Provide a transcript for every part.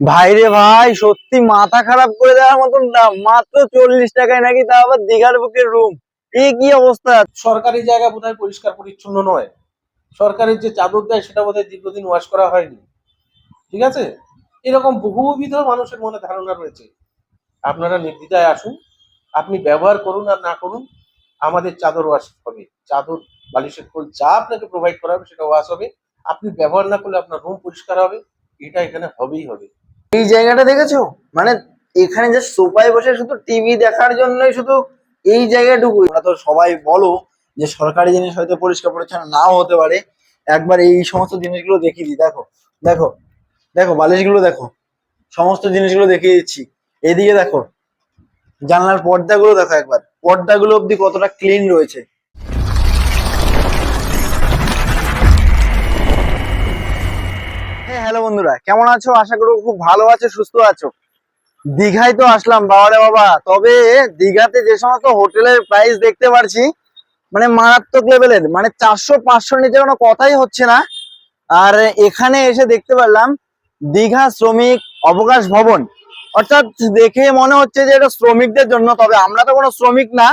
ভাই রে ভাই, সত্যি মাথা খারাপ করে দেওয়ার মতন দাম মাত্র চল্লিশ টাকায় নাকি তা আবার দিঘার বুকের রুম এই কি অবস্থা? সরকারি জায়গা বোধহয় পরিষ্কার পরিচ্ছন্ন নয়। সরকারের যে চাদর দেয় সেটা বোধহয় দীর্ঘদিন ওয়াশ করা হয়নি। ঠিক আছে? এরকম বহুবিধ মানুষের মনে ধারণা রয়েছে। আপনারা নির্দ্বিধায় আসুন। আপনি ব্যবহার করুন আর না করুন, আমাদের চাদর ওয়াশ হবে। চাদর, বালিশের খোল যা আপনাকে প্রোভাইড করা হবে সেটা ওয়াশ হবে। আপনি ব্যবহার না করলে আপনার রুম পরিষ্কার হবে। এটা এখানে হবেই হবে। এই জায়গাটা দেখেছ? মানে এখানে যে সোফায় বসে শুধু টিভি দেখার জন্যই শুধু এই জায়গাটুকু তোমরা তো সবাই বলো যে সরকারি জিনিস হয়তো পরিষ্কার পরিচ্ছন্ন নাও হতে পারে। একবার এই সমস্ত জিনিসগুলো দেখিয়ে দিই, দেখো দেখো দেখো, বালিশগুলো দেখো, সমস্ত জিনিসগুলো দেখিয়ে দিচ্ছি। এদিকে দেখো, জানলার পর্দাগুলো দেখো একবার। পর্দাগুলো অবধি কতটা ক্লিন রয়েছে। হ্যালো বন্ধুরা, কেমন আছো? আশা করি খুব ভালো আছো, সুস্থ আছো। দীঘায় তো আসলাম, বাবারে বাবা। তবে দীঘাতে যে সমস্ত হোটেলের প্রাইস দেখতে পারছি মানে মারাত্মক লেভেলের মানে চারশো পাঁচশোর নিচে কোনো কথাই হচ্ছে না। আর এখানে এসে দেখতে পারলাম, দীঘা শ্রমিক অবকাশ ভবন। অর্থাৎ দেখে মনে হচ্ছে যে এটা শ্রমিকদের জন্য, তবে আমরা তো কোনো শ্রমিক না।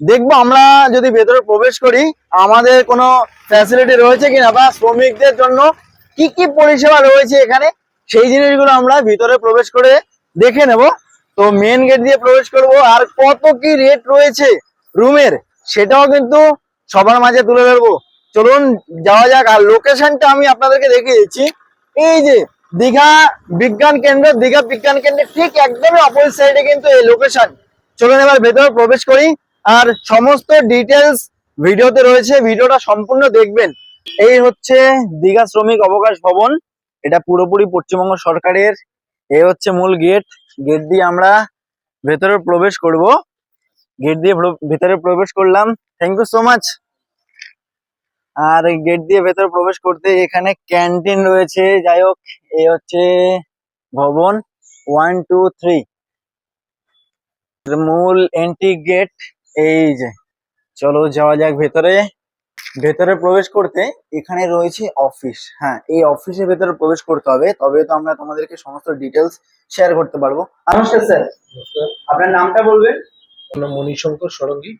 দেখব, আমরা যদি ভেতরে প্রবেশ করি, আমাদের কোনো ফ্যাসিলিটি রয়েছে কিনা বা শ্রমিকদের জন্য কি কি পরিষেবা রয়েছে এখানে? সেই জিনিসগুলো আমরা ভিতরে প্রবেশ করে দেখে নেব। তো মেন গেট দিয়ে প্রবেশ করব। আর কত কি রেট রয়েছে রুমের? সেটাও কিন্তু সবার মাঝে তুলে ধরবো। চলুন, যাওয়া যাক। আর লোকেশনটা আমি আপনাদেরকে দেখিয়ে দিচ্ছি। এই যে, দীঘা বিজ্ঞান কেন্দ্র। দীঘা বিজ্ঞান কেন্দ্রের ঠিক একদমই অপোজিট সাইডে কিন্তু এই লোকেশন চলুন, এবার ভেতরে প্রবেশ করি। আর সমস্ত ডিটেলস ভিডিওতে রয়েছে। ভিডিওটা সম্পূর্ণ দেখবেন। এই হচ্ছে দীঘা শ্রমিক অবকাশ ভবন। এটা পুরোপুরি পশ্চিমবঙ্গ সরকারের। এই হচ্ছে মূল গেট। গেট দিয়ে আমরা ভেতরে প্রবেশ করব। গেট দিয়ে ভেতরে প্রবেশ করলাম। থ্যাংক ইউ সো মাচ আর গেট দিয়ে ভেতরে প্রবেশ করতে এখানে ক্যান্টিন রয়েছে। যাই হোক এই হচ্ছে ভবন ওয়ান, টু, থ্রি। মূল এন্ট্রি গেট এই যে। চলো যাওয়া যাক ভেতরে। ভেতরে প্রবেশ করতে এখানে রয়েছে অফিস হ্যাঁ এই অফিসের ভেতরে প্রবেশ করতে হবে। তবে তো আমরা তোমাদেরকে সমস্ত ডিটেলস শেয়ার করতে পারব। নমস্কার স্যার আপনার নামটা বলবেন? আমরা মণিশঙ্কর সরঙ্গী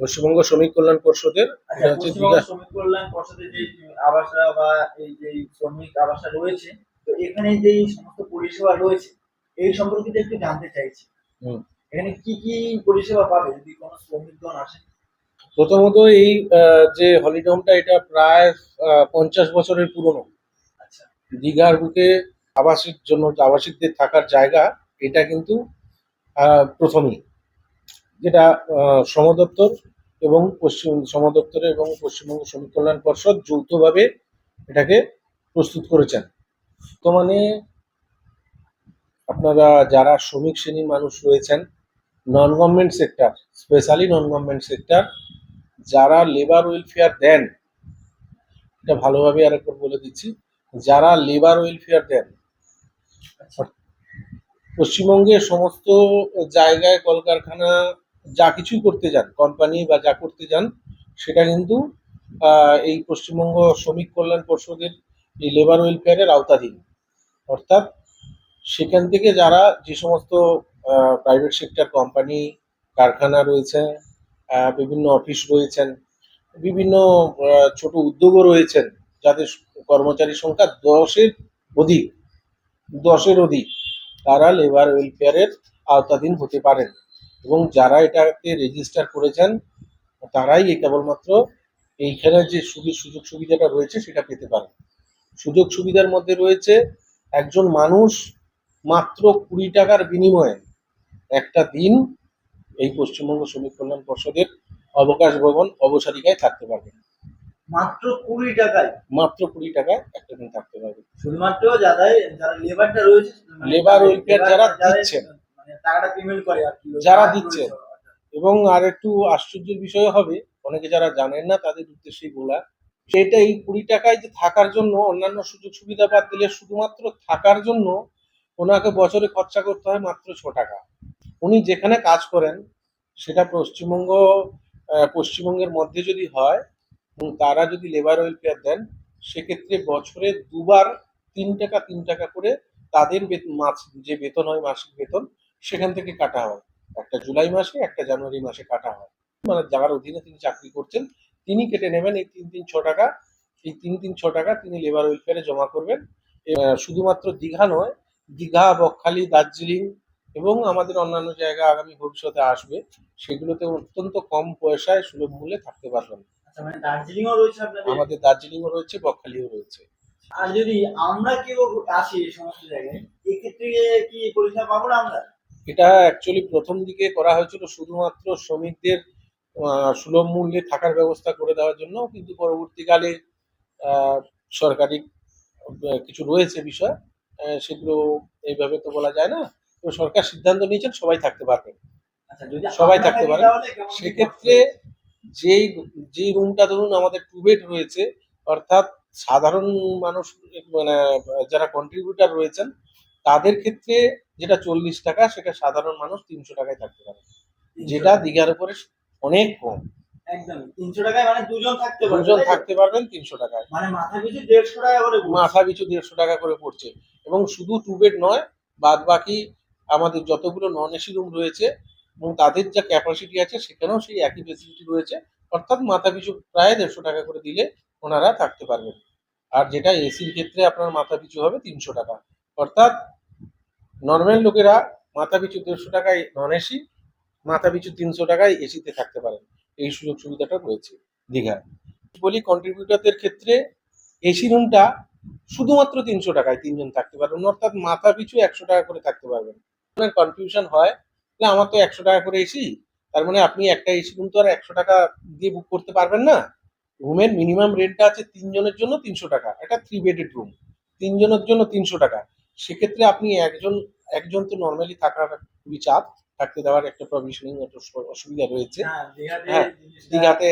পশ্চিমবঙ্গ শ্রমিক কল্যাণ পরিষদের দীঘা। শ্রমিক কল্যাণ পর্ষদের যে আবাসা বা এই যে শ্রমিক আবাসা রয়েছে তো এখানে যে সমস্ত পরিষেবা রয়েছে এই সম্পর্কিত একটু জানতে চাইছি। হুম। এখানে কি কি পরিষেবা পাবে যদি কোনো শ্রমিকগণ আসে? প্রথমত এই যে হলিডে হোমটা এটা প্রায় পঞ্চাশ বছরের পুরনো। আচ্ছা। দীঘার বুকে আবাসিক জন্য আবাসিকদের থাকার জায়গা এটা কিন্তু প্রথমেই। যেটা সমদপ্তর এবং পশ্চিম সমদপ্তর এবং পশ্চিমবঙ্গ শ্রমিক কল্যাণ পর্ষদ যৌথভাবে এটাকে প্রস্তুত করেছেন। তো মানে আপনারা যারা শ্রমিক শ্রেণির মানুষ রয়েছেন non government sector specially non government sector যারা লেবার ওয়েলফেয়ার দেন, এটা ভালোভাবে আরেকবার বলে দিচ্ছি, যারা লেবার ওয়েলফেয়ার দেন পশ্চিমবঙ্গের সমস্ত জায়গায় কলকারখানা যা কিছুই করতে যান কোম্পানি বা যা করতে যান, সেটা কিন্তু এই পশ্চিমবঙ্গ শ্রমিক কল্যাণ পর্ষদের এই লেবার ওয়েলফেয়ারের আওতাধীন। অর্থাৎ সেখান থেকে যারা যে সমস্ত প্রাইভেট সেক্টর কোম্পানি কারখানা রয়েছে বিভিন্ন অফিস রয়েছেন, বিভিন্ন ছোট উদ্যোগও রয়েছেন, যাদের কর্মচারী সংখ্যা দশের অধিক দশের অধিক। তারা লেবার ওয়েলফেয়ারের আওতাধীন হতে পারেন এবং যারা এটাকে রেজিস্টার করেছেন, তারাই এই কেবলমাত্র এইখানে যে সুযোগ সুবিধাটা রয়েছে সেটা পেতে পারেন। সুযোগ সুবিধার মধ্যে রয়েছে একজন মানুষ মাত্র কুড়ি টাকার বিনিময়ে একটা দিন এই পশ্চিমবঙ্গ শ্রমিক কল্যাণ পর্ষদের অবকাশ ভবন অবসারিকায় থাকতে পারবেন মাত্র কুড়ি টাকায়? মাত্র কুড়ি টাকায় একটা দিন থাকতে পারবেন শুধুমাত্র যারা লেবারটা রয়েছে মানে Labor যারা দিচ্ছেন। মানে টাকাটা পেমেন্ট করে আর যারা দিচ্ছেন। এবং আর একটু আশ্চর্যের বিষয় হবে অনেকে যারা জানেন না তাদের উদ্দেশ্যেই বলা সেটা এই কুড়ি টাকায় যে থাকার জন্য অন্যান্য সুযোগ সুবিধা বাদ দিলে শুধুমাত্র থাকার জন্য ওনাকে বছরে খরচা করতে হয় মাত্র ছ টাকা। উনি যেখানে কাজ করেন, সেটা পশ্চিমবঙ্গ পশ্চিমবঙ্গের মধ্যে যদি হয় তারা যদি লেবার ওয়েলফেয়ার দেন, সেক্ষেত্রে বছরে দুবার তিন টাকা তিন টাকা করে তাদের মাস যে বেতন হয়, মাসিক বেতন, সেখান থেকে কাটা হয়। একটা জুলাই মাসে, একটা জানুয়ারি মাসে কাটা হয়। মানে যার অধীনে তিনি চাকরি করছেন, তিনি কেটে নেবেন এই তিন তিন, ছ টাকা। এই তিন তিন, ছ টাকা তিনি লেবার ওয়েলফেয়ারে জমা করবেন। শুধুমাত্র দীঘা নয়, দীঘা, বকখালি, দার্জিলিং এবং আমাদের অন্যান্য জায়গা আগামী ভবিষ্যতে আসবে সেগুলোতে অত্যন্ত কম পয়সায় সুলভ মূল্যে থাকতে পারবেন আচ্ছা মানে দার্জিলিংও রয়েছে আমাদের দার্জিলিংও রয়েছে বকখালিও রয়েছে। আর যদি আমরা কেউ আসি এই সমস্ত জায়গায় এক্ষেত্রে কি পরিষেবা পাবো না আমরা? এটা অ্যাকচুয়ালি প্রথম দিকে করা হয়েছিল শুধুমাত্র শ্রমিকদের সুলভ মূল্যে থাকার ব্যবস্থা করে দেওয়ার জন্য কিন্তু পরবর্তীকালে সরকারি কিছু রয়েছে বিষয় সেগুলো এইভাবে তো বলা যায় না। তো সরকার সিদ্ধান্ত নিয়েছেন সবাই থাকতে পারবেন আচ্ছা সবাই থাকতে পারে। সেক্ষেত্রে যেই যেই রুমটা ধরুন আমাদের টু বেড রয়েছে অর্থাৎ সাধারণ মানুষ মানে যারা কন্ট্রিবিউটার রয়েছেন তাদের ক্ষেত্রে যেটা চল্লিশ টাকা সেটা সাধারণ মানুষ তিনশো টাকায় থাকতে পারে। যেটা? দীঘার উপরে অনেক কম। মানে দুজন থাকতে পারবে পারবেন তিনশো টাকায়। মানে মাথা পিছু দেড়শো টাকা করে পড়ছে। এবং শুধু টু বেড নয় বাদ বাকি আমাদের যতগুলো নন এসি রুম রয়েছে এবং তাদের যা ক্যাপাসিটি আছে, সেখানেও সেই একই ফেসিলিটি রয়েছে। অর্থাৎ মাথা পিছু প্রায় দেড়শো টাকা করে দিলে ওনারা থাকতে পারবেন। আর যেটা এসির ক্ষেত্রে আপনার মাথা পিছু হবে তিনশো টাকা। অর্থাৎ নর্মাল লোকেরা মাথা পিছু দেড়শো টাকায় নন এসি মাথা পিছু তিনশো টাকায় এসিতে থাকতে পারেন। এই সুযোগ সুবিধাটা রয়েছে দীঘায় বলি কন্ট্রিবিউটারদের ক্ষেত্রে এসি রুমটা শুধুমাত্র তিনশো টাকায় তিনজন থাকতে পারবেন। অর্থাৎ মাথা পিছু একশো টাকা করে থাকতে পারবেন। কনফিউশন হয় না আমার তো একশো টাকা করে এসি তার মানে আপনি একটা এসি রুম তো আর একশো টাকা দিয়ে বুক করতে পারবেন না। রুমের মিনিমাম রেন্টটা আছে তিনজনের জন্য তিনশো টাকা একটা থ্রি বেডেড রুম তিনজনের জন্য তিনশো টাকা। সেক্ষেত্রে আপনি একজন একজন তো নর্মালি থাকার খুবই চাপ থাকতে দেওয়ার একটা প্রভিশনিং একটা অসুবিধা রয়েছে। হ্যাঁ দীঘাতে হ্যাঁ, দীঘাতে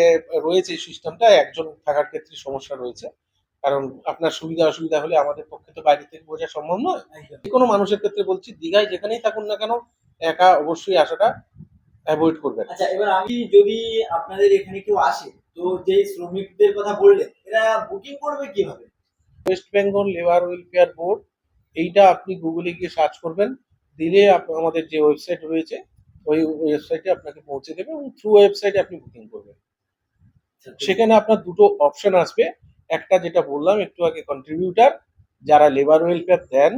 রয়েছে সিস্টেমটা একজন থাকার ক্ষেত্রে সমস্যা রয়েছে। কারণ আপনার সুবিধা অসুবিধা হলে আমাদের পক্ষে তো বাইরে থেকে বোঝা সম্ভব নয়। যে কোনো মানুষের ক্ষেত্রে বলছি দীঘায় যেখানেই থাকুন না কেন একা অবশ্যই আসাটা অ্যাভয়েড করবেন। আচ্ছা এবার আমি যদি আপনাদের এখানে কেউ আসে তো যে শ্রমিকদের কথা বললেন এরা বুকিং করবে কীভাবে? West Bengal labour welfare board এইটা আপনি গুগলে গিয়ে সার্চ করবেন দিলে আমাদের যে ওয়েবসাইট রয়েছে ওই ওয়েবসাইটে আপনাকে পৌঁছে দেবে এবং থ্রু ওয়েবসাইটে আপনি বুকিং করবেন। সেখানে আপনার দুটো অপশন আসবে একটা যেটা বললাম, একটু আগে কন্ট্রিবিউটার যারা লেবার ওয়েলফেয়ার দেন,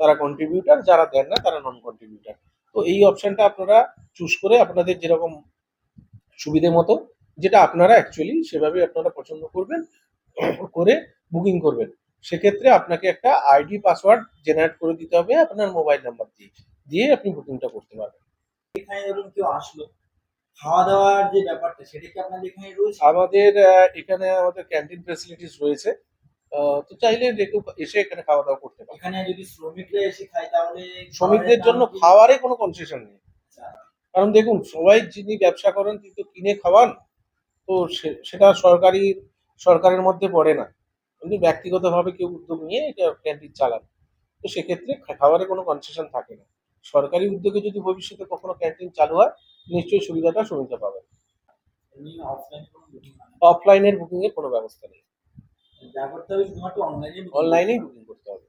তারা কন্ট্রিবিউটার যারা দেন না, তারা নন কন্ট্রিবিউটার তো এই অপশনটা আপনারা চুজ করে আপনাদের যেরকম সুবিধে মতো, যেটা আপনারা অ্যাকচুয়ালি সেভাবে আপনারা পছন্দ করবেন, করে বুকিং করবেন। সেক্ষেত্রে আপনাকে একটা আইডি পাসওয়ার্ড জেনারেট করে দিতে হবে আপনার মোবাইল নাম্বার দিয়ে দিয়ে আপনি বুকিংটা করতে পারবেন। এখানে ধরুন কেউ আসলো। খাওয়া দাওয়ার যে ব্যাপারটা সেটা কি আপনাদের এখানে রয়েছে? আমাদের এখানে আমাদের ক্যান্টিন ফ্যাসিলিটিস রয়েছে। তো চাইলে এসে এখানে খাওয়া দাওয়া করতে পারে। এখানে যদি শ্রমিকরা এসে খায় তাহলে শ্রমিকদের জন্য খাওয়ারে কোনো কনসেশন নেই। আচ্ছা, কারণ দেখুন সবাই যিনি ব্যবসা করেন তিনি তো কিনে খাওয়ান তো সেটা সরকারি সরকারের মধ্যে পড়ে না। কিন্তু ব্যক্তিগতভাবে কেউ উদ্যোগ নিয়ে এটা ক্যান্টিন চালান। তো সেক্ষেত্রে খাবারে কোনো কনসেশন থাকে না। সরকারি উদ্যোগে যদি ভবিষ্যতে কখনো ক্যান্টিন চালু হয় নিশ্চয়ই সুবিধাটা সুবিধা পাবেন। অফলাইনের বুকিং এর কোনো ব্যবস্থা নেই। যা করতে হবে শুধুমাত্র অনলাইনে অনলাইনেই বুকিং করতে হবে।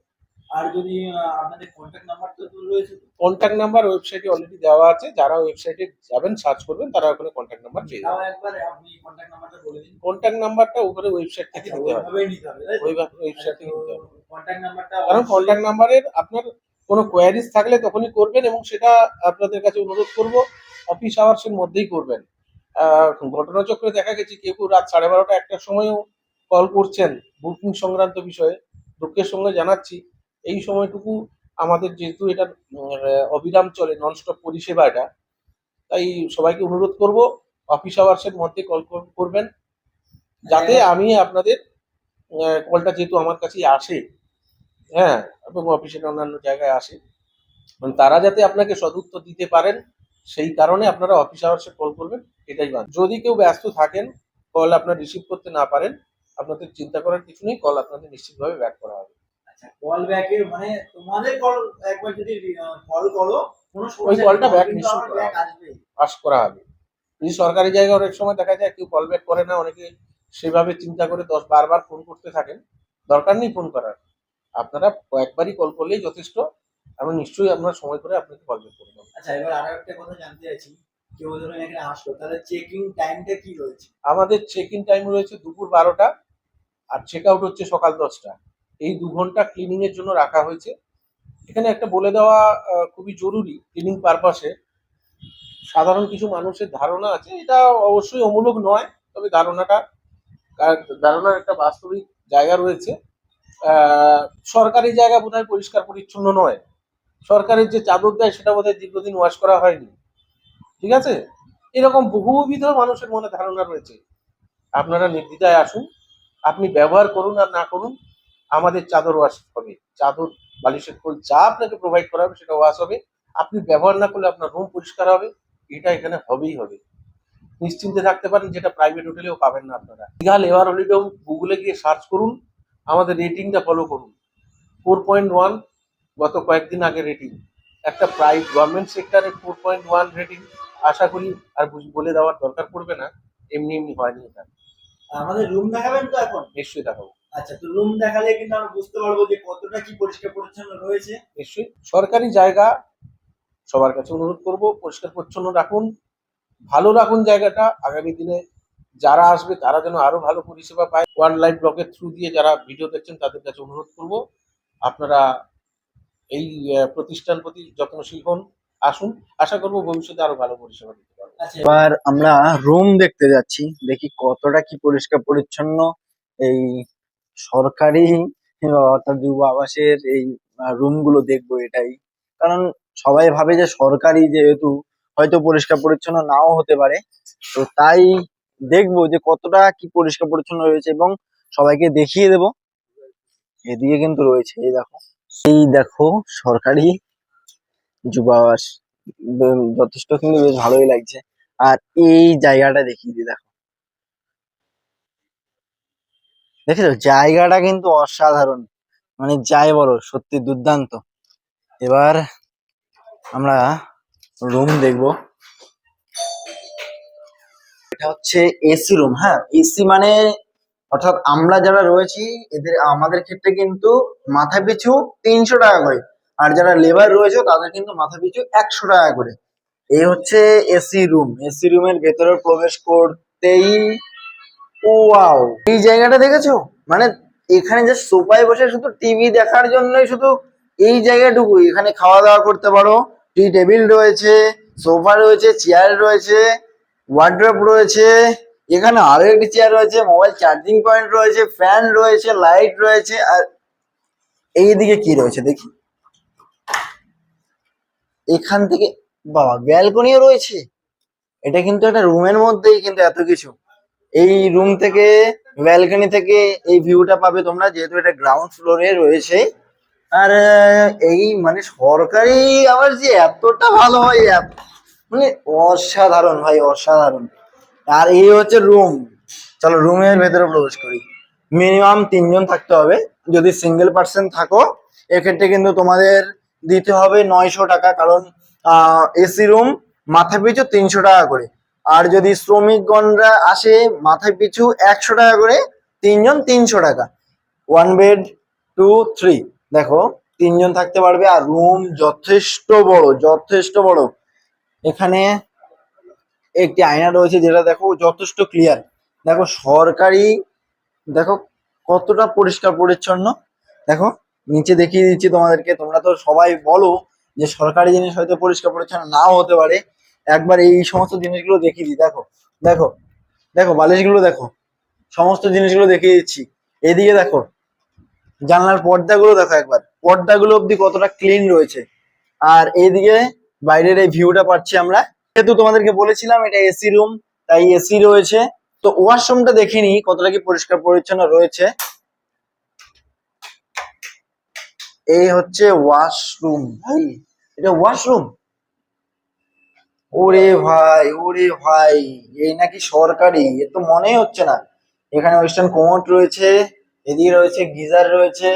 আর যদি আপনাদের কন্ট্যাক্ট নাম্বারটা তো রয়েছে? কন্ট্যাক্ট নাম্বার ওয়েবসাইটে অলরেডি দেওয়া আছে। যারা ওয়েবসাইটে যাবেন সার্চ করবেন তারা ওখানে কন্ট্যাক্ট নাম্বার পেয়ে যাবেন। একবার আপনি কন্ট্যাক্ট নাম্বারটা বলে দিন। কন্ট্যাক্ট নাম্বারটা ওখানে ওয়েবসাইট থেকে নিতে হবে। ওইভাবেই নিতে হবে তাই ওই ওয়েবসাইট থেকে নিতে হবে। কন্ট্যাক্ট নাম্বারটা কারণ কন্ট্যাক্ট নাম্বারের আপনার কোনো কোয়ারিজ থাকলে তখনই করবেন এবং সেটা আপনাদের কাছে অনুরোধ করব। অফিস আওয়ার্সের মধ্যেই করবেন। ঘটনাচক্রে দেখা গেছে কেউ কেউ রাত সাড়ে বারোটা একটার সময়ও কল করছেন বুকিং সংক্রান্ত বিষয়ে। দুঃখের সঙ্গে জানাচ্ছি, এই সময়টুকু আমাদের যেহেতু এটা অবিরাম চলে ননস্টপ পরিষেবা এটা। তাই সবাইকে অনুরোধ করব অফিস আওয়ার্সের মধ্যে কল করবেন। যাতে আমি আপনাদের কলটা যেহেতু আমার কাছেই আসে হ্যাঁ এবং অফিসের অন্যান্য জায়গায় আসে। মানে তারা যাতে আপনাকে সদুত্তর দিতে পারেন সেই কারণে আপনারা অফিস আওয়ার্সে কল করবেন এটাই বান যদি কেউ ব্যস্ত থাকেন কল আপনার রিসিভ করতে না পারেন আপনাদের চিন্তা করার কিছু নেই কল আপনাদের নিশ্চিতভাবে ব্যাক করা হবে। আচ্ছা কল মানে তোমাদের কল একবার যদি কল করো ওই নিশ্চয়ই আমার করা পাস করা হবে। যদি সরকারি জায়গায় অনেক সময় দেখা যায় কেউ কল ব্যাক করে না অনেকে সেভাবে চিন্তা করে দশ বারবার ফোন করতে থাকেন দরকার নেই ফোন করার। আপনারা কয়েকবারই কল করলেই যথেষ্ট আমি নিশ্চয়ই আপনার সময় করে আপনাকে কল করে দেবো। আচ্ছা এবার আরও একটা কথা জানতে চাইছি। কেউ ধরুন এখানে আসলো তাহলে চেকিং টাইমটা কি রয়েছে? আমাদের চেক ইন টাইম রয়েছে দুপুর বারোটা আর চেক আউট হচ্ছে সকাল দশটা। এই দু ঘণ্টা ক্লিনিং এর জন্য রাখা হয়েছে। এখানে একটা বলে দেওয়া খুবই জরুরি ক্লিনিং পারপাসে সাধারণ কিছু মানুষের ধারণা আছে এটা অবশ্যই অমূলক নয় তবে ধারণাটা ধারণার একটা বাস্তবিক জায়গা রয়েছে। সরকারি জায়গা বোধহয় পরিষ্কার পরিচ্ছন্ন নয়। সরকারের যে চাদর দেয় সেটা বোধহয় দীর্ঘদিন ওয়াশ করা হয়নি। ঠিক আছে? এরকম বহুবিধ মানুষের মনে ধারণা রয়েছে। আপনারা নির্দ্বিধায় আসুন। আপনি ব্যবহার করুন আর না করুন, আমাদের চাদর ওয়াশ হবে। চাদর, বালিশের খোল যা আপনাকে প্রোভাইড করা হবে সেটা ওয়াশ হবে। আপনি ব্যবহার না করলে আপনার রুম পরিষ্কার হবে। এটা এখানে হবেই হবে। নিশ্চিন্তে থাকতে পারেন, যেটা প্রাইভেট হোটেলেও পাবেন না আপনারা। দীঘা লেবার হলিডে গুগলে গিয়ে সার্চ করুন। আমাদের রেটিংটা ফলো করুন। ফোর পয়েন্ট ওয়ান গত কয়েকদিন আগে রেটিং একটা প্রাইভ গভর্নমেন্ট সেক্টরে ফোর পয়েন্ট ওয়ান রেটিং আশা করি আর বলে দেওয়ার দরকার পড়বে না এমনি এমনি হয়নি এটা। আমাদের রুম দেখাবেন তো এখন? নিশ্চয়ই দেখাবো। আচ্ছা তো রুম দেখালে কিন্তু আমরা বুঝতে পারব যে কতটা কি পরিষ্কার পরিচ্ছন্ন রয়েছে। নিশ্চয়ই। সরকারি জায়গা সবার কাছে অনুরোধ করব পরিষ্কার পরিচ্ছন্ন রাখুন। ভালো রাখুন জায়গাটা আগামী দিনে যারা আসবে তারা যেন আরও ভালো পরিষেবা পায়। ওয়ান লাইফ ব্লগের থ্রু দিয়ে যারা ভিডিও দেখছেন তাদের কাছে অনুরোধ করব আপনারা এই প্রতিষ্ঠান প্রতি যত্নশীল হন আসুন। আশা করব ভবিষ্যতে আরও ভালো পরিষেবা দিতে পারব। আচ্ছা। এবার আমরা রুম দেখতে যাচ্ছি দেখি কতটা কি পরিষ্কার পরিচ্ছন্ন এই সরকারি অর্থাৎ যুব আবাসের এই রুমগুলো দেখব এটাই। কারণ সবাই ভাবে যে সরকারি যেহেতু হয়তো পরিষ্কার পরিচ্ছন্ন নাও হতে পারে তো তাই দেখব যে কতটা কি পরিষ্কার পরিচ্ছন্ন রয়েছে এবং সবাইকে দেখিয়ে দেব। এদিকে কিন্তু রয়েছে, এই দেখো। এই দেখো, সরকারি যুব আবাস যথেষ্ট কিন্তু বেশ ভালোই লাগছে। আর এই জায়গাটা দেখিয়ে দিই, দেখো। দেখেছ? জায়গাটা কিন্তু অসাধারণ। মানে যাই বলো, সত্যি দুর্দান্ত। এবার আমরা রুম দেখব। এটা হচ্ছে এসি রুম হ্যাঁ? এসি মানে অর্থাৎ আমরা যারা রয়েছি, এদের, আমাদের ক্ষেত্রে কিন্তু মাথা পিছু তিনশো টাকা করে। আর যারা লেবার রয়েছে, তাদের কিন্তু মাথা পিছু একশো টাকা করে। এই হচ্ছে এসি রুম এসি রুমের ভেতরে প্রবেশ করতেই ওয়াও। এই জায়গাটা দেখেছ? মানে এখানে যে সোফায় বসে শুধু টিভি দেখার জন্যই শুধু এই জায়গাটুকু। এখানে খাওয়া দাওয়া করতে পারো। টি টেবিল রয়েছে, সোফা রয়েছে চেয়ার রয়েছে। ওয়ার্ড্রপ রয়েছে, এখানে আরও একটি চেয়ার রয়েছে মোবাইল চার্জিং পয়েন্ট রয়েছে ফ্যান রয়েছে লাইট রয়েছে, আর এইদিকে কি রয়েছে দেখি। এখান থেকে, বাবা ব্যালকনিও রয়েছে। এটা কিন্তু একটা রুমের মধ্যেই কিন্তু এত কিছু। এই রুম থেকে ব্যালকনি থেকে এই ভিউটা পাবে তোমরা, যেহেতু এটা গ্রাউন্ড ফ্লোরে রয়েছে। আর এই মানে সরকারি আবার যে এতটা ভালো হয় মানে অসাধারণ ভাই, অসাধারণ। আর এই হচ্ছে রুম চলো রুমের ভেতরে প্রবেশ করি। মিনিমাম তিনজন থাকতে হবে। যদি সিঙ্গেল পার্সন থাকো, এক্ষেত্রে কিন্তু তোমাদের দিতে হবে নয়শো টাকা, কারণ এসি রুম মাথা পিছু তিনশো টাকা করে। আর যদি শ্রমিকগণরা আসে মাথায় পিছু একশো টাকা করে, তিনজন তিনশো টাকা। ওয়ান বেড টু থ্রি দেখো, তিনজন থাকতে পারবে। আর রুম যথেষ্ট বড় যথেষ্ট বড়। এখানে একটি আয়না রয়েছে যেটা দেখো যথেষ্ট ক্লিয়ার দেখো সরকারি, দেখো কতটা পরিষ্কার পরিচ্ছন্ন। দেখো, নিচে দেখিয়ে দিচ্ছি তোমাদেরকে, তোমরা তো সবাই বলো যে সরকারি জিনিস হয়তো পরিষ্কার পরিচ্ছন্ন নাও হতে পারে। একবার এই সমস্ত জিনিসগুলো দেখিয়ে দিই, দেখো দেখো দেখো বালিশগুলো দেখো, সমস্ত জিনিসগুলো দেখিয়ে দিচ্ছি। এদিকে দেখো, জানলার পর্দাগুলো দেখো একবার, পর্দাগুলো অব্দি কতটা ক্লিন রয়েছে। আর এইদিকে বাইরের এই ভিউটা পাচ্ছি আমরা। যেহেতু তোমাদেরকে বলেছিলাম, এটা এসি রুম তাই এসি রয়েছে। তো ওয়াশরুমটা দেখে নিই, কতটা কি পরিষ্কার পরিচ্ছন্ন রয়েছে। এই হচ্ছে ওয়াশরুম, ভাই। এটা ওয়াশরুম? ওরে ভাই ওরে ভাই, এই নাকি সরকারি, এ তো মনেই হচ্ছে না। এখানে ওয়েস্টার্ন কোমোট রয়েছে, এদিকে রয়েছে গিজার রয়েছে,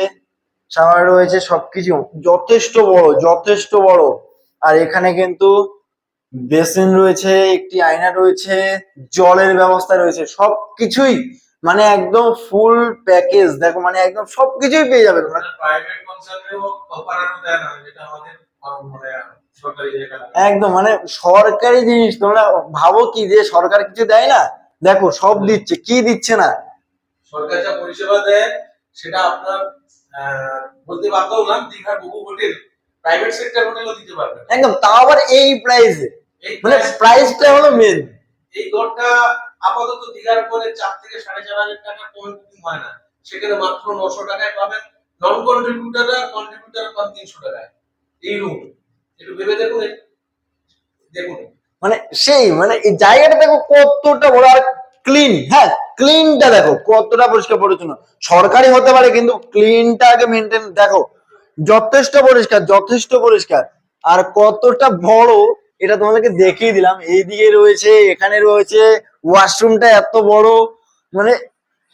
শাওয়ার রয়েছে, সবকিছু। যথেষ্ট বড় যথেষ্ট বড়। আর এখানে কিন্তু বেসিন রয়েছে একটি আয়না রয়েছে জলের ব্যবস্থা রয়েছে সবকিছুই মানে একদম ফুল প্যাকেজ দেখো মানে একদম সবকিছুই পেয়ে যাবে না মানে সরকারি জায়গা একদম মানে সরকারি জিনিস তোমরা ভাবো কি যে সরকার কিছু দেয় না? দেখো সব দিচ্ছে কি দিচ্ছে না? সরকার যা পরিষেবা দেয় সেটা আপনার বলতে বাধ্য হলাম দীঘার বহু হোটেল প্রাইভেট সেক্টর হোটেলও দিতে পারবে একদম তাও আবার এই প্রাইসে মানে প্রাইসটা হলো মেন এই আপাতত দীঘার পরে চার থেকে সাড়ে চার হাজার টাকা কমে বুকিং হয় না। সেখানে মাত্র নশো টাকায় পাবেন। নন কন্ট্রিবিউটার আর কন্ট্রিবিউটার পান তিনশো টাকায়। এই রুম একটু ভেবে দেখুন দেখুন। মানে সেই মানে এই জায়গাটা দেখো কতটা বড় আর ক্লিন হ্যাঁ ক্লিনটা দেখো কতটা পরিষ্কার পরিচ্ছন্ন সরকারি হতে পারে কিন্তু ক্লিনটা আগে মেনটেন দেখো যথেষ্ট পরিষ্কার যথেষ্ট পরিষ্কার। আর কতটা বড়, এটা তোমাদেরকে দেখিয়ে দিলাম। এইদিকে রয়েছে, এখানে রয়েছে, ওয়াশরুমটা এত বড়। মানে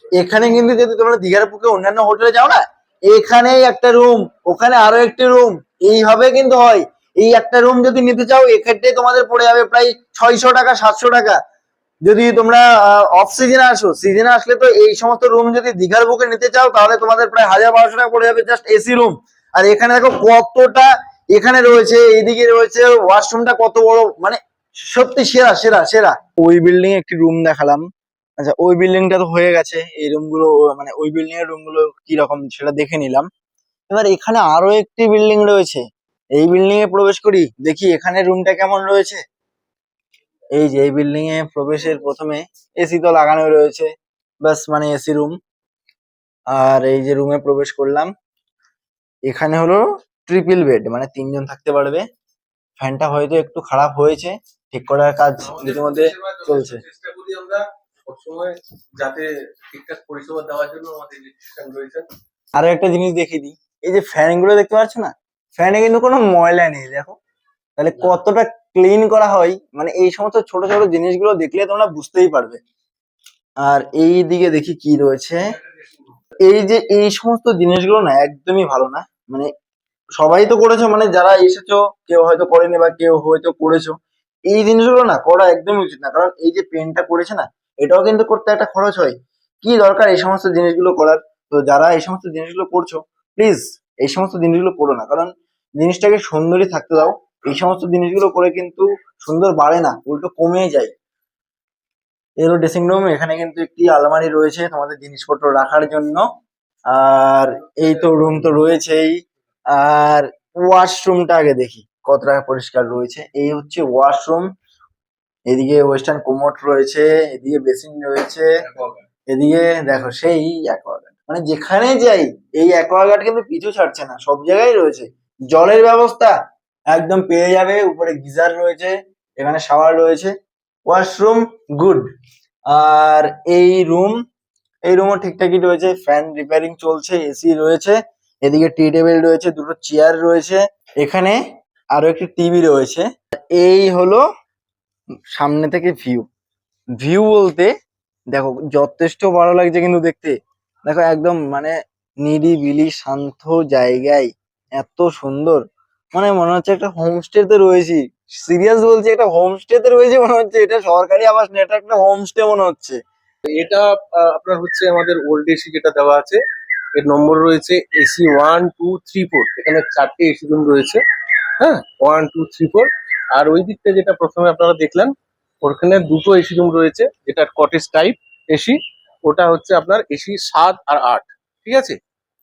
এখানে কিন্তু যদি তোমরা দীঘার বুকে অন্যান্য হোটেলে যাও না, এখানেই একটা রুম, ওখানে আরও একটি রুম। এইভাবে কিন্তু হয়। এই একটা রুম যদি নিতে চাও, এক্ষেত্রে তোমাদের পড়ে যাবে প্রায় ছয়শো টাকা, সাতশো টাকা। যদি তোমরা অফ সিজনে আসো সিজনে আসলে তো এই সমস্ত রুম যদি দীঘার বুকে নিতে চাও, তাহলে তোমাদের প্রায় হাজার বারোশো টাকা পড়ে যাবে জাস্ট এসি রুম আর এখানে দেখো কতটা এখানে রয়েছে, এইদিকে রয়েছে ওয়াশরুমটা কত বড় মানে সত্যি সেরা সেরা সেরা। ওই বিল্ডিং এ একটি রুম দেখালাম। আচ্ছা ওই বিল্ডিংটা তো হয়ে গেছে। এই রুমগুলো মানে ওই বিল্ডিং এর রুমগুলো কি রকম সেটা দেখে নিলাম। এবার এখানে আরও একটি বিল্ডিং রয়েছে। এই বিল্ডিং এ প্রবেশ করি, দেখি এখানে রুমটা কেমন রয়েছে। এই যে এই বিল্ডিং এ প্রবেশের প্রথমে এসি তো লাগানো রয়েছে। বাস মানে এসি রুম আর এই যে রুমে প্রবেশ করলাম। এখানে হলো ট্রিপল বেড মানে তিনজন থাকতে পারবে। ফ্যানটা হয়তো একটু খারাপ হয়েছে ঠিক করার কাজ ইতিমধ্যে চলছে। চেষ্টা করি আমরা সবসময় যাতে ঠিকঠাক পরিষেবা দেওয়ার জন্য আমাদের ইলেকট্রিশিয়ান রয়েছে আরও একটা জিনিস দেখিয়ে দিই এই যে ফ্যানগুলো দেখতে পাচ্ছ না? ফ্যানে কিন্তু কোনো ময়লা নেই দেখো। তাহলে কতটা ক্লিন করা হয়? মানে এই সমস্ত ছোট ছোট জিনিসগুলো দেখলে তোমরা বুঝতেই পারবে। আর এই দিকে দেখি কি রয়েছে। এই যে এই সমস্ত জিনিসগুলো না একদমই ভালো না। মানে সবাই তো করেছ মানে যারা এসেছ, কেউ হয়তো করেনি বা কেউ হয়তো করেছ, এই জিনিসগুলো না করা একদমই উচিত না। কারণ এই যে পেনটা করেছে না, এটাও কিন্তু করতে একটা খরচ হয়। কি দরকার এই সমস্ত জিনিসগুলো করার? তো যারা এই সমস্ত জিনিসগুলো করছ প্লিজ এই সমস্ত জিনিসগুলো করো না। কারণ জিনিসটাকে সুন্দরই থাকতে দাও। এই সমস্ত জিনিসগুলো করে কিন্তু সুন্দর বাড়ে না, উল্টো কমে যায়। এরও ড্রেসিং রুম এখানে কিন্তু একটি আলমারি রয়েছে তোমাদের জিনিসপত্র রাখার জন্য। আর এই তো রুম তো রয়েছেই। আর ওয়াশরুমটা আগে দেখি কতটা পরিষ্কার রয়েছে। এই হচ্ছে ওয়াশরুম এদিকে ওয়েস্টার্ন কোমোট রয়েছে, এদিকে বেসিন রয়েছে। এদিকে দেখো সেই অ্যাকোয়াগার্ড মানে যেখানে যাই, এই অ্যাকোয়াগার্ড কিন্তু পিছু ছাড়ছে না, সব জায়গায় রয়েছে। জলের ব্যবস্থা একদম পেয়ে যাবে, উপরে গিজার রয়েছে, এখানে শাওয়ার রয়েছে। ওয়াশরুম গুড আর এই রুম এই রুমও ঠিকঠাকই রয়েছে ফ্যান রিপেয়ারিং চলছে এসি রয়েছে, এদিকে টি টেবিল রয়েছে, দুটো চেয়ার রয়েছে, এখানে আরও একটি টিভি রয়েছে। এই হলো সামনে থেকে ভিউ ভিউ বলতে, দেখো, যথেষ্ট ভালো লাগছে কিন্তু দেখতে। দেখো, একদম মানে নিরিবিলি, শান্ত জায়গায়, এত সুন্দর। মানে মনে হচ্ছে একটা হোমস্টেতে রয়েছি। সিরিয়াস বলছি, একটা হোমস্টেতে রয়েছে মনে হচ্ছে। এটা সরকারি আবাস, না, এটা একটা হোমস্টে মনে হচ্ছে। এটা আপনার হচ্ছে আমাদের ওল্ড এসি যেটা দেওয়া আছে, এর নম্বর রয়েছে AC one two three four এখানে চারটে এসি রুম রয়েছে হ্যাঁ? ওয়ান টু থ্রি ফোর আর ওই দিকটা যেটা প্রথমে আপনারা দেখলেন, ওখানে দুটো এসি রুম রয়েছে যেটা কটেজ টাইপ এসি ওটা হচ্ছে আপনার এসি সাত আর আট। ঠিক আছে?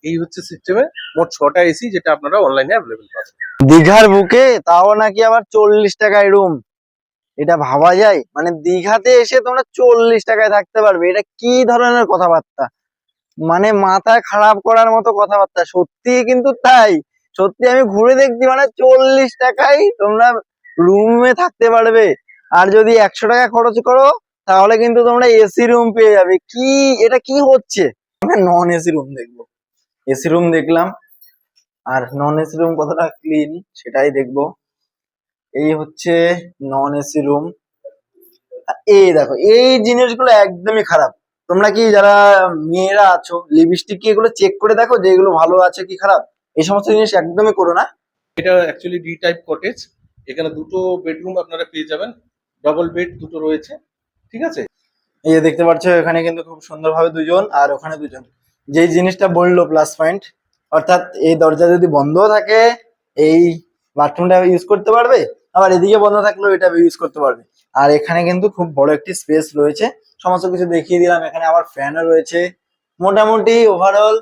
এই হচ্ছে সিস্টেমে মোট ছটা এসি যেটা আপনারা অনলাইনে অ্যাভেলেবেল পাবেন। দীঘার বুকে তাও নাকি আবার চল্লিশ টাকায় রুম এটা ভাবা যায়? মানে দীঘাতে এসে তোমরা চল্লিশ টাকায় থাকতে পারবে। এটা কি ধরনের কথাবার্তা? মানে মাথা খারাপ করার মতো কথাবার্তা। সত্যি কিন্তু তাই। সত্যি আমি ঘুরে দেখছি মানে চল্লিশ টাকায় তোমরা রুমে থাকতে পারবে। আর যদি একশো টাকা খরচ করো, তাহলে কিন্তু তোমরা এসি রুম পেয়ে যাবে। কি? এটা কি হচ্ছে? নন এসি রুম দেখব। এসি রুম দেখলাম। আর নন এসি রুম কতটা ক্লিন সেটাই দেখব। এই হচ্ছে নন এসি রুম এই দেখো এই জিনিসগুলো একদমই খারাপ। তোমরা কি যারা মেয়েরা আছো লিপস্টিক কি এগুলো চেক করে দেখো যে এগুলো ভালো আছে কি খারাপ? এই সমস্ত জিনিস একদমই করো না। এটা অ্যাকচুয়ালি ডি টাইপ কটেজ এখানে দুটো বেডরুম আপনারা পেয়ে যাবেন। ডবল বেড দুটো রয়েছে। ঠিক আছে? এই যে দেখতে পাচ্ছ এখানে কিন্তু খুব সুন্দরভাবে দুজন আর ওখানে দুজন। যেই জিনিসটা বলল প্লাস পয়েন্ট অর্থাৎ এই দরজা যদি বন্ধও থাকে এই বাথরুমটা ইউজ করতে পারবে? আবার এদিকে বন্ধ থাকলেও এটা ইউজ করতে পারবে। আর এখানে কিন্তু খুব বড় একটি স্পেস রয়েছে। সমস্ত কিছু দেখিয়ে দিলাম। এখানে আবার ফ্যানও রয়েছে। মোটামুটি ওভারঅল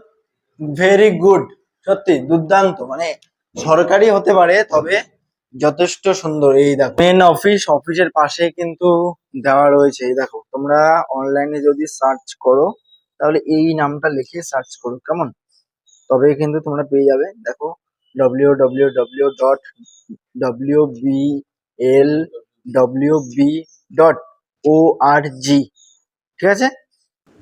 ভেরি গুড সত্যি, দুর্দান্ত। মানে সরকারি হতে পারে, তবে যথেষ্ট সুন্দর। এই দেখো মেন অফিস অফিসের পাশে কিন্তু দেওয়া রয়েছে। এই দেখো, তোমরা অনলাইনে যদি সার্চ করো, তাহলে এই নামটা লিখে সার্চ করো, কেমন? তবে কিন্তু তোমরা পেয়ে যাবে। দেখো W W W dot W B L W B dot O R G ঠিক আছে?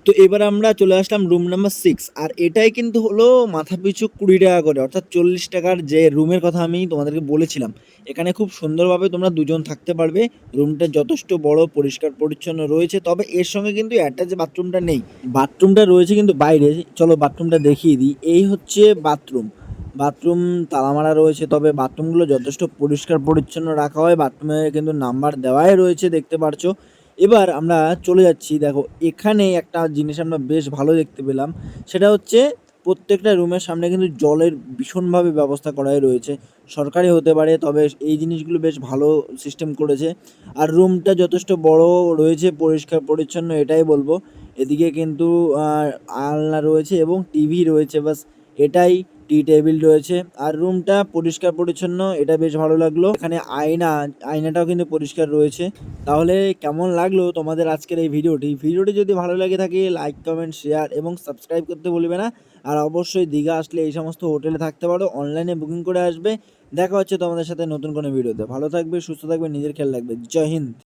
তো এবার আমরা চলে আসলাম রুম নাম্বার সিক্স আর এটাই কিন্তু হলো মাথা পিছু কুড়ি টাকা করে, অর্থাৎ চল্লিশ টাকার যে রুমের কথা আমি তোমাদেরকে বলেছিলাম। এখানে খুব সুন্দরভাবে তোমরা দুজন থাকতে পারবে রুমটা যথেষ্ট বড়, পরিষ্কার, পরিচ্ছন্ন রয়েছে, তবে এর সঙ্গে কিন্তু অ্যাটাচ বাথরুমটা নেই। বাথরুমটা রয়েছে কিন্তু বাইরে, চলো বাথরুমটা দেখিয়ে দিই। এই হচ্ছে বাথরুম বাথরুম তালা মারা রয়েছে, তবে বাথরুমগুলো যথেষ্ট পরিষ্কার পরিচ্ছন্ন রাখা হয়। বাথরুমে কিন্তু নাম্বার দেওয়াই রয়েছে, দেখতে পারছ। এবার আমরা চলে যাচ্ছি, দেখো, এখানে একটা জিনিস আমরা বেশ ভালো দেখতে পেলাম। সেটা হচ্ছে প্রত্যেকটা রুমের সামনে কিন্তু জলের ভীষণভাবে ব্যবস্থা করাই রয়েছে। সরকারি হতে পারে, তবে এই জিনিসগুলো বেশ ভালো সিস্টেম করেছে। আর রুমটা যথেষ্ট বড় রয়েছে, পরিষ্কার পরিচ্ছন্ন, এটাই বলব। এদিকে কিন্তু আলনা রয়েছে এবং টিভি রয়েছে বাস এটাই টি টেবিল রয়েছে। আর রুমটা পরিষ্কার পরিচ্ছন্ন, এটা বেশ ভালো লাগল। এখানে আয়না, আয়নাটাও কিন্তু পরিষ্কার রয়েছে। তাহলে কেমন লাগল তোমাদের আজকের এই ভিডিওটি? ভিডিওটি যদি ভালো লাগে থাকে লাইক কমেন্ট শেয়ার এবং সাবস্ক্রাইব করতে ভুলবে না। আর অবশ্যই দীঘা আসলে এই সমস্ত হোটেলে থাকতে পারো অনলাইনে বুকিং করে আসবে। দেখা হচ্ছে তোমাদের সাথে নতুন কোনো ভিডিওতে। ভালো থাকবে, সুস্থ থাকবে, নিজের খেয়াল রাখবে। জয় হিন্দ।